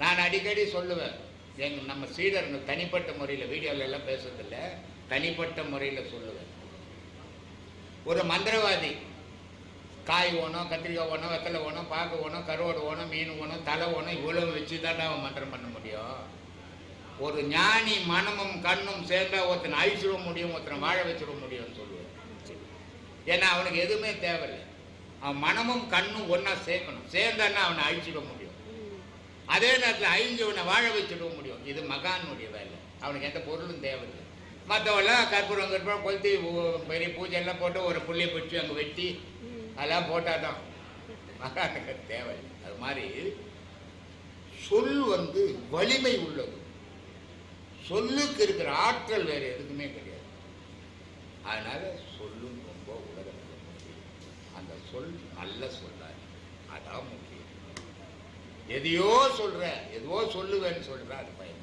நான் அடிக்கடி சொல்லுவேன். எங்க நம்ம சீடருங்க தனிப்பட்ட முறையில் வீடியோவில் எல்லாம் பேசுறதில்ல. தனிப்பட்ட முறையில் சொல்லுவேன். ஒரு மந்திரவாதி காய் ஓணும் கத்திரிக்காய் ஓணும் வெத்தலை ஓணும் பாக்கு ஓணும் கருவாடு ஓணும் மீன் ஓணும் தலை ஓணும் இவ்வளோ வச்சு தான் அவன் மந்திரம் பண்ண முடியும். ஒரு ஞானி மனமும் கண்ணும் சேர்ந்தா ஒருத்தனை அழிச்சிட முடியும் ஒருத்தனை வாழ வச்சிட முடியும்னு சொல்லுவேன். ஏன்னா அவனுக்கு எதுவுமே தேவையில்லை. அவன் மனமும் கண்ணும் ஒன்றா சேர்க்கணும். சேர்ந்தான்னா அவனை அழிச்சிட முடியும். அதே நேரத்தில் ஐஞ்சவனை வாழ வச்சுடவும் முடியும். இது மகானுடைய வேலை. அவனுக்கு எந்த பொருளும் தேவையில்லை. மற்றவெல்லாம் கற்பூரம் கற்பூரம் கொளுத்தி பெரிய பூஜை எல்லாம் போட்டு ஒரு புள்ளியை பிடிச்சி அங்கே வெட்டி அதெல்லாம் போட்டால் தான் மகானுக்கு தேவை. அது மாதிரி சொல் வந்து வலிமை உள்ளது. சொல்லுக்கு இருக்கிற ஆற்றல் வேறு எதுக்குமே கிடையாது. அதனால் சொல்லும் ரொம்ப உலகத்தில் அந்த சொல் நல்ல சொல்லாது எதையோ சொல்ற எதுவோ சொல்லுவேன்னு சொல்கிறேன் அது பயன்